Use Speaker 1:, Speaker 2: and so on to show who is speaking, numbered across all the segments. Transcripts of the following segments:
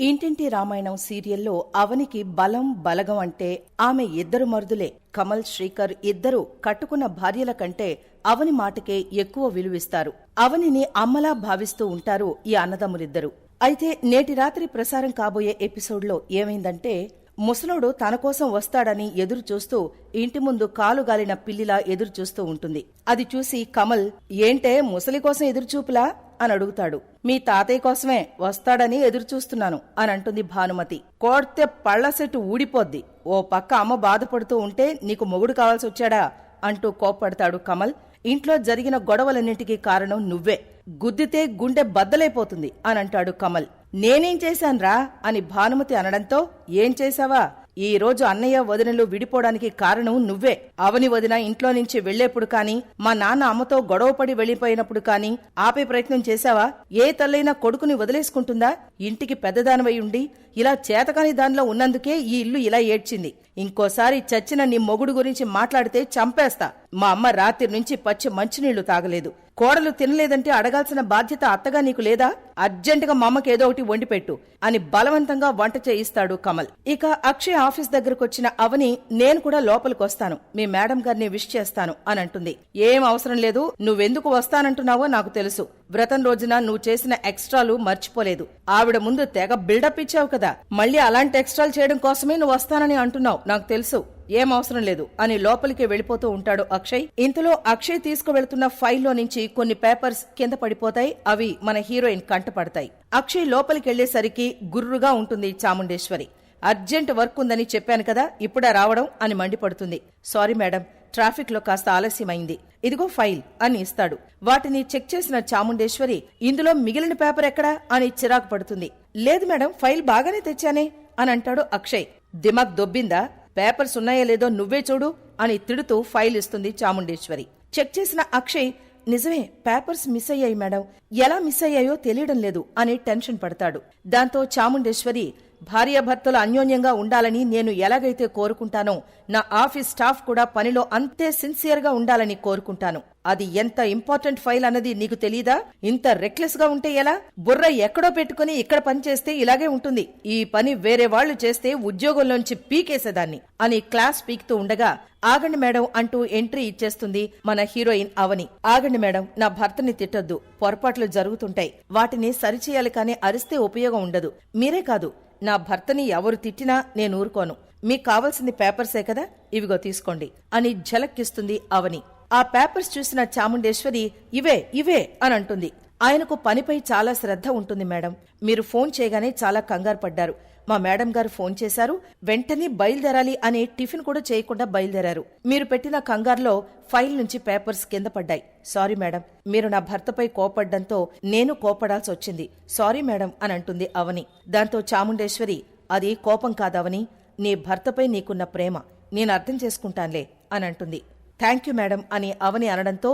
Speaker 1: ఇంటింటి రామాయణం సీరియల్లో అవనికి బలం బలగం అంటే ఆమె ఇద్దరు మరుదులే. కమల్ శ్రీకర్ ఇద్దరు కట్టుకున్న భార్యల కంటే అవని మాటకే ఎక్కువ విలువిస్తారు. అవనిని అమ్మలా భావిస్తూ ఉంటారు ఈ అన్నదమ్ములిద్దరూ. అయితే నేటి రాత్రి ప్రసారం కాబోయే ఎపిసోడ్లో ఏమైందంటే ముసలోడు తన కోసం వస్తాడని ఎదురు చూస్తూ ఇంటి ముందు కాలుగాలిన పిల్లిలా ఎదురు చూస్తూ ఉంటుంది. అది చూసి కమల్ ఏంటే ముసలి కోసం ఎదురుచూపులా? అని అడుగుతాడు. మీ తాతయ్య కోసమే వస్తాడని ఎదురుచూస్తున్నాను అని అంటుంది భానుమతి. కోడితే పళ్ళ సెట్టు ఊడిపోద్ది. ఓ పక్క అమ్మ బాధపడుతూ ఉంటే నీకు మొగుడు కావాల్సి వచ్చాడా అంటూ కోప్పడతాడు కమల్. ఇంట్లో జరిగిన గొడవలన్నింటికీ కారణం నువ్వే. గుద్దితే గుండె బద్దలైపోతుంది అని అంటాడు కమల్. నేనేం చేశాన్రా అని భానుమతి అనడంతో ఏం చేశావా? ఈ రోజు అన్నయ్య వదినలు విడిపోవడానికి కారణం నువ్వే. అవని వదిన ఇంట్లో నుంచి వెళ్ళేప్పుడు కాని మా నాన్న అమ్మతో గొడవపడి వెళ్ళిపోయినప్పుడు కాని ఆపే ప్రయత్నం చేశావా? ఏ తల్లైనా కొడుకుని వదిలేసుకుంటుందా? ఇంటికి పెద్దదానివై ఉండి ఇలా చేతకాని దానిలో ఉన్నందుకే ఈ ఇల్లు ఇలా ఏడ్చింది. ఇంకోసారి చచ్చిన నీ మొగుడు గురించి మాట్లాడితే చంపేస్తా. మా అమ్మ రాత్రి నుంచి పచ్చి మంచినీళ్ళు తాగలేదు. కోడలు తినలేదంటే అడగాల్సిన బాధ్యత అత్తగా నీకు లేదా? అర్జెంటుగా మా అమ్మకి ఏదో ఒకటి వండిపెట్టు అని బలవంతంగా వంట చేయిస్తాడు కమల్. ఇక అక్షయ్ ఆఫీస్ దగ్గరకొచ్చిన అవని నేను కూడా లోపలికి వస్తాను. మీ మేడం గారిని విష్ చేస్తాను అని అంటుంది. ఏం అవసరం లేదు నువ్వెందుకు వస్తానంటున్నావో నాకు తెలుసు. వ్రతం రోజున నువ్వు చేసిన ఎక్స్ట్రాలు మర్చిపోలేదు. ఆవిడ ముందు తెగ బిల్డప్ ఇచ్చావు కదా. మళ్ళీ అలాంటి ఎక్స్ట్రాలు చేయడం కోసమే నువ్వు వస్తానని అంటున్నావు నాకు తెలుసు. ఏం అవసరం లేదు అని లోపలికి వెళ్ళిపోతూ ఉంటాడు అక్షయ్. ఇంతలో అక్షయ్ తీసుకువెళ్తున్న ఫైల్లో నుంచి కొన్ని పేపర్స్ కింద పడిపోతాయి అవి మన హీరోయిన్ కంటపడతాయి. అక్షయ్ లోపలికి వెళ్ళేసరికి గుర్రుగా ఉంటుంది చాముండేశ్వరి. అర్జెంట్ వర్క్ ఉందని చెప్పాను కదా ఇప్పుడే రావడం అని మండిపడుతుంది. సారీ మేడం ట్రాఫిక్లో కాస్త ఆలస్యమైంది. ఇదిగో ఫైల్ అని ఇస్తాడు. వాటిని చెక్ చేసిన చాముండేశ్వరి ఇందులో మిగిలిన పేపర్ ఎక్కడా అని చిరాకు పడుతుంది. లేదు మేడం ఫైల్ బాగానే తెచ్చానే అని అంటాడు అక్షయ్. దిమాగ్ దొబ్బిందా? పేపర్స్ ఉన్నాయో లేదో నువ్వే చూడు అని తిడుతూ ఫైల్ ఇస్తుంది చాముండేశ్వరి. చెక్ చేసిన అక్షయ్ నిజమే పేపర్స్ మిస్ అయ్యాయి మేడం. ఎలా మిస్ అయ్యాయో తెలియడం లేదు అని టెన్షన్ పడతాడు. దాంతో చాముండేశ్వరి భార్యాభర్తలు అన్యోన్యంగా ఉండాలని నేను ఎలాగైతే కోరుకుంటానో నా ఆఫీస్ స్టాఫ్ కూడా పనిలో అంతే సిన్సియర్గా ఉండాలని కోరుకుంటాను. అది ఎంత ఇంపార్టెంట్ ఫైల్ అన్నది నీకు తెలీదా? ఇంత రెక్లెస్గా ఉంటే ఎలా? బుర్ర ఎక్కడో పెట్టుకుని ఇక్కడ పని చేస్తే ఇలాగే ఉంటుంది. ఈ పని వేరే వాళ్ళు చేస్తే ఉద్యోగంలోంచి పీకేసేదాన్ని అని క్లాస్ పీకుతూ ఉండగా ఆగండి మేడం అంటూ ఎంట్రీ ఇచ్చేస్తుంది మన హీరోయిన్ అవని. ఆగండి మేడం నా భర్తని తిట్టొద్దు. పొరపాట్లు జరుగుతుంటాయి. వాటిని సరిచేయాలి కానీ అరిస్తే ఉపయోగం ఉండదు. మీరే కాదు. నా భర్తని ఎవరు తిట్టినా నేను ఊరుకోను. మీకు కావలసింది పేపర్సే కదా? ఇవిగో తీసుకోండి. అని ఝలక్కిస్తుంది అవని. ఆ పేపర్స్ చూసిన చాముండేశ్వరి ఇవే ఇవే అని అంటుంది ఆయనకు పనిపై చాలా శ్రద్ధ ఉంటుంది మేడం. మీరు ఫోన్ చేయగానే చాలా కంగారు పడ్డారు. మా మేడం గారు ఫోన్ చేశారు. వెంటనే బయలుదేరాలి అని టిఫిన్ కూడా చేయకుండా బయలుదేరారు. మీరు పెట్టిన కంగారులో ఫైల్ నుంచి పేపర్స్ కింద పడ్డాయి. సారీ మేడం మీరు నా భర్తపై కోపడ్డంతో నేను కోపడాల్సి వచ్చింది. సారీ మేడం అని అంటుంది అవని. దాంతో చాముండేశ్వరి అది కోపం కాదవని నీ భర్తపై నీకున్న ప్రేమ నేను అర్థం చేసుకుంటాన్లే అని అంటుంది. థ్యాంక్ యూ మేడం అని అవని అనడంతో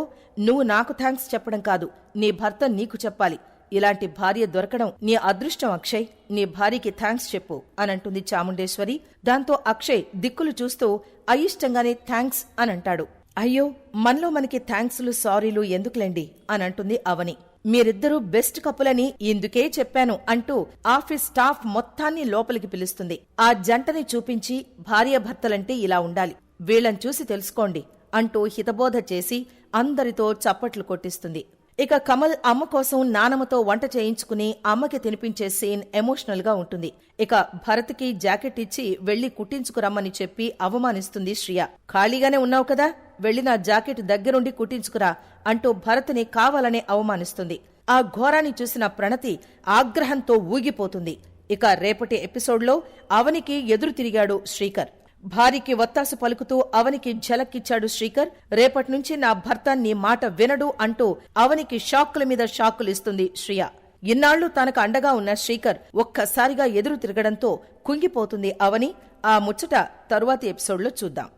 Speaker 1: నువ్వు నాకు థ్యాంక్స్ చెప్పడం కాదు నీ భర్త నీకు చెప్పాలి. ఇలాంటి భార్య దొరకడం నీ అదృష్టం అక్షయ్. నీ భార్యకి థ్యాంక్స్ చెప్పు అనంటుంది చాముండేశ్వరి. దాంతో అక్షయ్ దిక్కులు చూస్తూ అయిష్టంగానే థ్యాంక్స్ అనంటాడు. అయ్యో మనలో మనకి థ్యాంక్స్లు సారీలు ఎందుకులేండి? అనంటుంది అవని. మీరిద్దరూ బెస్ట్ కప్పులని ఇందుకే చెప్పాను అంటూ ఆఫీస్ స్టాఫ్ మొత్తాన్ని లోపలికి పిలుస్తుంది. ఆ జంటని చూపించి భార్యాభర్తలంటే ఇలా ఉండాలి. వీళ్ళని చూసి తెలుసుకోండి అంటూ హితబోధ చేసి అందరితో చప్పట్లు కొట్టిస్తుంది. ఇక కమల్ అమ్మ కోసం నానమ్మతో వంట చేయించుకుని అమ్మకి తినిపించే సీన్ ఎమోషనల్గా ఉంటుంది. ఇక భరత్కి జాకెట్ ఇచ్చి వెళ్ళి కుట్టించుకురమ్మని చెప్పి అవమానిస్తుంది శ్రియ. ఖాళీగానే ఉన్నావు కదా? వెళ్ళి నా జాకెట్ దగ్గరుండి కుట్టించుకురా అంటూ భరత్ని కావాలనే అవమానిస్తుంది. ఆ ఘోరాన్ని చూసిన ప్రణతి ఆగ్రహంతో ఊగిపోతుంది. ఇక రేపటి ఎపిసోడ్లో అవనికి ఎదురు తిరిగాడు శ్రీకర్. భార్యకి వత్తాసు పలుకుతూ అవనికి ఝలక్కిచ్చాడు శ్రీకర్. రేపటి నుంచి నా భర్త నీ మాట వినడు అంటూ అవనికి షాక్కుల మీద షాక్కులు ఇస్తుంది శ్రియ. ఇన్నాళ్ళు తనకు అండగా ఉన్న శ్రీకర్ ఒక్కసారిగా ఎదురు తిరగడంతో కుంగిపోతుంది అవని. ఆ ముచ్చట తరువాతి ఎపిసోడ్లో చూద్దాం.